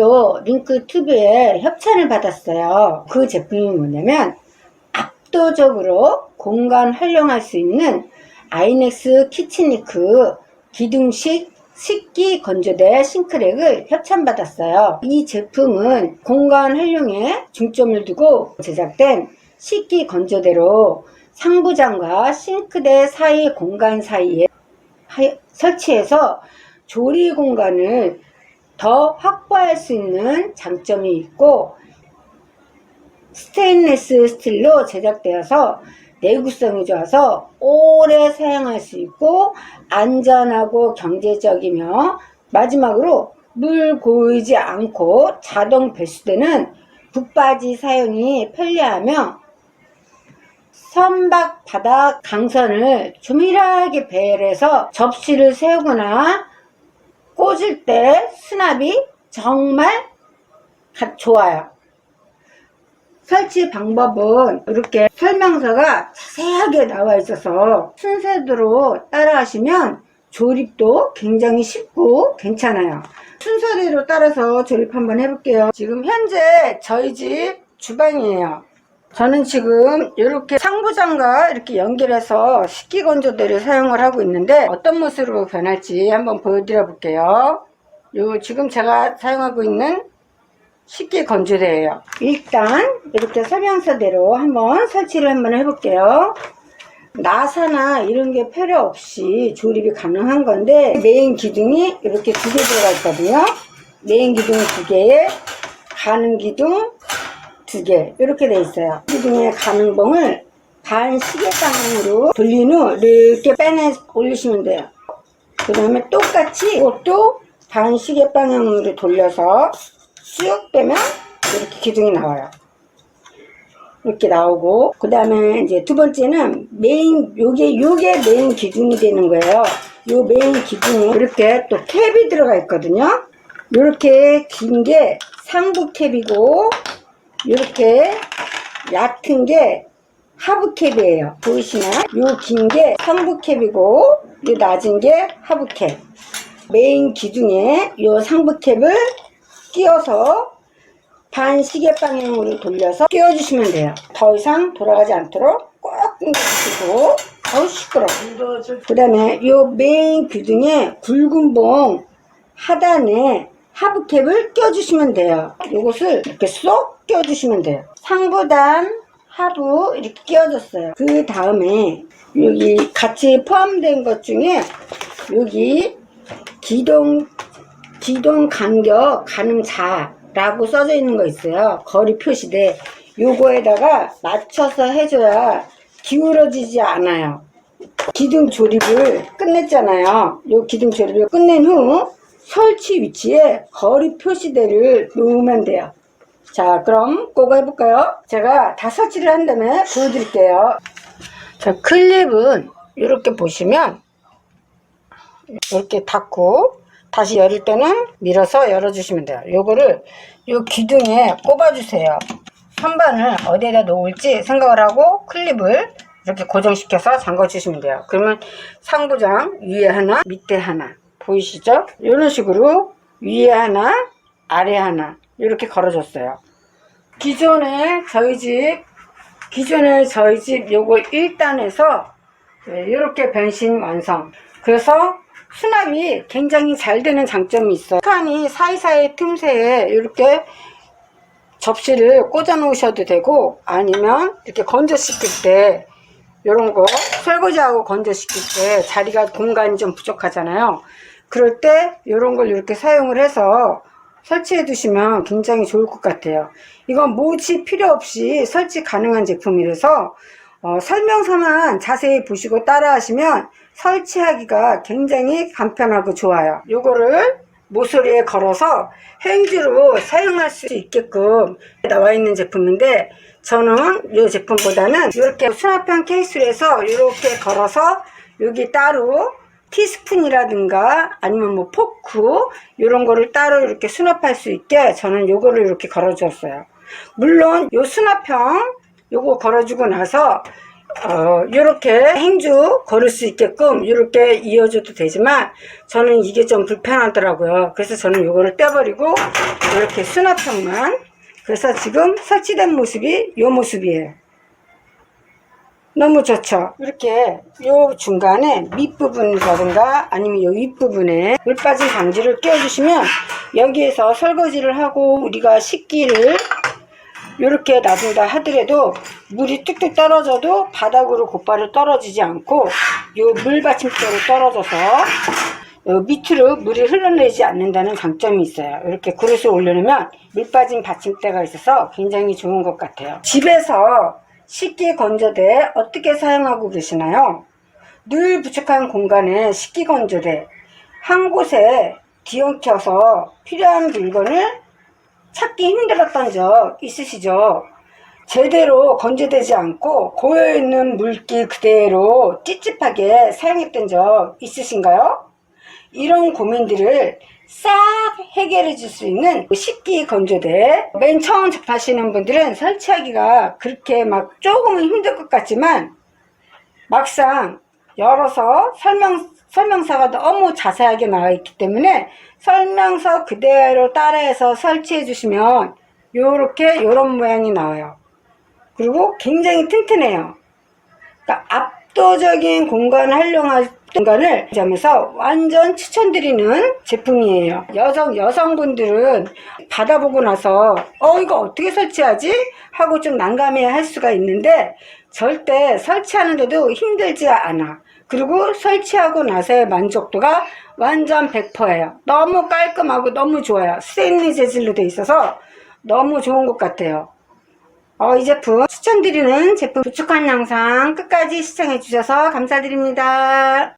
어제도 링크 튜브에 협찬을 받았어요. 그 제품이 뭐냐면 압도적으로 공간 활용할 수 있는 아이넥스 키친리크 기둥식 식기 건조대 싱크랙을 협찬받았어요. 이 제품은 공간 활용에 중점을 두고 제작된 식기 건조대로 상부장과 싱크대 사이 공간 사이에 하- 설치해서 조리 공간을 더 확보할 수 있는 장점이 있고 스테인레스 스틸로 제작되어서 내구성이 좋아서 오래 사용할 수 있고 안전하고 경제적이며 마지막으로 물 고이지 않고 자동 배수되는 붙바지 사용이 편리하며 선박 바닥 강선을 조밀하게 배열해서 접시를 세우거나 꽂을 때 수납이 정말 가- 좋아요. 설치 방법은 이렇게 설명서가 자세하게 나와 있어서 순서대로 따라 하시면 조립도 굉장히 쉽고 괜찮아요. 순서대로 따라서 조립 한번 해볼게요. 지금 현재 저희 집 주방이에요. 저는 지금 이렇게 상부장과 이렇게 연결해서 식기건조대를 사용을 하고 있는데 어떤 모습으로 변할지 한번 보여드려 볼게요. 요 지금 제가 사용하고 있는 식기건조대예요. 일단 이렇게 설명서대로 한번 설치를 한번 해볼게요. 나사나 이런 게 필요 없이 조립이 가능한 건데 메인 기둥이 이렇게 두 개 들어가 있거든요. 메인 기둥 두 개에 가는 기둥 두 개 이렇게 돼 있어요. 기둥의 가능봉을 반 시계 방향으로 돌린 후 이렇게 빼내 올리시면 돼요. 그 다음에 똑같이 이것도 반 시계 방향으로 돌려서 쭉 빼면 이렇게 기둥이 나와요. 이렇게 나오고 그 다음에 이제 두 번째는 메인 요게 요게 메인 기둥이 되는 거예요. 요 메인 기둥에 이렇게 또 캡이 들어가 있거든요. 이렇게 긴 게 상부 캡이고 이렇게 얕은 게 하부 캡이에요. 보이시나요? 요 긴 게 상부 캡이고 요 낮은 게 하부 캡. 메인 기둥에 요 상부 캡을 끼워서 반 시계 방향으로 돌려서 끼워주시면 돼요. 더 이상 돌아가지 않도록 꼭 당겨주시고 어우 시끄러. 그 다음에 요 메인 기둥에 굵은 봉 하단에 하부캡을 껴주시면 돼요. 요것을 이렇게 쏙 껴주시면 돼요. 상부단 하부 이렇게 끼워줬어요. 그 다음에 여기 같이 포함된 것 중에 여기 기동 기동 간격 가능자라고 써져 있는 거 있어요. 거리 표시대. 요거에다가 맞춰서 해줘야 기울어지지 않아요. 기둥 조립을 끝냈잖아요. 요 기둥 조립을 끝낸 후 설치 위치에 거리 표시대를 놓으면 돼요. 자, 그럼 그거 해볼까요? 제가 다 설치를 한 다음에 보여드릴게요. 자, 클립은 이렇게 보시면 이렇게 닫고 다시 열을 때는 밀어서 열어주시면 돼요. 요거를 요 기둥에 꼽아주세요. 선반을 어디에다 놓을지 생각을 하고 클립을 이렇게 고정시켜서 잠궈주시면 돼요. 그러면 상부장 위에 하나, 밑에 하나 보이시죠? 이런 식으로 위에 하나, 아래 하나 이렇게 걸어줬어요. 기존에 저희 집 기존에 저희 집 요거 1단에서 이렇게 변신 완성. 그래서 수납이 굉장히 잘 되는 장점이 있어요. 칸이 사이사이 틈새에 이렇게 접시를 꽂아 놓으셔도 되고 아니면 이렇게 건조시킬 때 이런 거 설거지하고 건조시킬 때 자리가 공간이 좀 부족하잖아요. 그럴 때 이런 걸 이렇게 사용을 해서 설치해 두시면 굉장히 좋을 것 같아요. 이건 모치 필요 없이 설치 가능한 제품이라서 어, 설명서만 자세히 보시고 따라 하시면 설치하기가 굉장히 간편하고 좋아요. 요거를 모서리에 걸어서 행주로 사용할 수 있게끔 나와 있는 제품인데 저는 이 제품보다는 이렇게 수납형 케이스로 해서 이렇게 걸어서 여기 따로 티스푼이라든가 아니면 뭐 포크 이런 거를 따로 이렇게 수납할 수 있게 저는 요거를 이렇게 걸어 줬어요 물론 요 수납형 요거 걸어주고 나서 어, 이렇게 행주 걸을 수 있게끔 이렇게 이어줘도 되지만 저는 이게 좀 불편하더라고요. 그래서 저는 이거를 떼버리고 이렇게 수납형만 그래서 지금 설치된 모습이 이 모습이에요. 너무 좋죠. 이렇게 요 중간에 밑부분이라든가 아니면 요 윗부분에 물 빠진 방지를 끼워주시면 여기에서 설거지를 하고 우리가 식기를 이렇게 놔둔다 하더라도 물이 뚝뚝 떨어져도 바닥으로 곧바로 떨어지지 않고 요 물 받침대로 떨어져서 요 밑으로 물이 흘러내지 않는다는 장점이 있어요. 이렇게 그릇을 올려놓으면 물 빠진 받침대가 있어서 굉장히 좋은 것 같아요. 집에서 식기 건조대 어떻게 사용하고 계시나요? 늘 부족한 공간에 식기 건조대 한 곳에 뒤엉켜서 필요한 물건을 찾기 힘들었던 적 있으시죠? 제대로 건조되지 않고 고여있는 물기 그대로 찝찝하게 사용했던 적 있으신가요? 이런 고민들을 싹 해결해 줄 수 있는 식기 건조대 맨 처음 접하시는 분들은 설치하기가 그렇게 막 조금은 힘들 것 같지만 막상 열어서 설명, 설명서가 너무 자세하게 나와 있기 때문에 설명서 그대로 따라해서 설치해 주시면 요렇게 요런 모양이 나와요. 그리고 굉장히 튼튼해요. 그러니까 압도적인 공간 활용할 공간을 점에서 완전 추천드리는 제품이에요. 여성 여성분들은 받아보고 나서 어 이거 어떻게 설치하지 하고 좀 난감해 할 수가 있는데 절대 설치하는데도 힘들지 않아. 그리고 설치하고 나서의 만족도가 완전 100%예요. 너무 깔끔하고 너무 좋아요. 스테인리 재질로 돼 있어서 너무 좋은 것 같아요. 어, 이 제품 추천드리는 제품 부축한 영상 끝까지 시청해 주셔서 감사드립니다.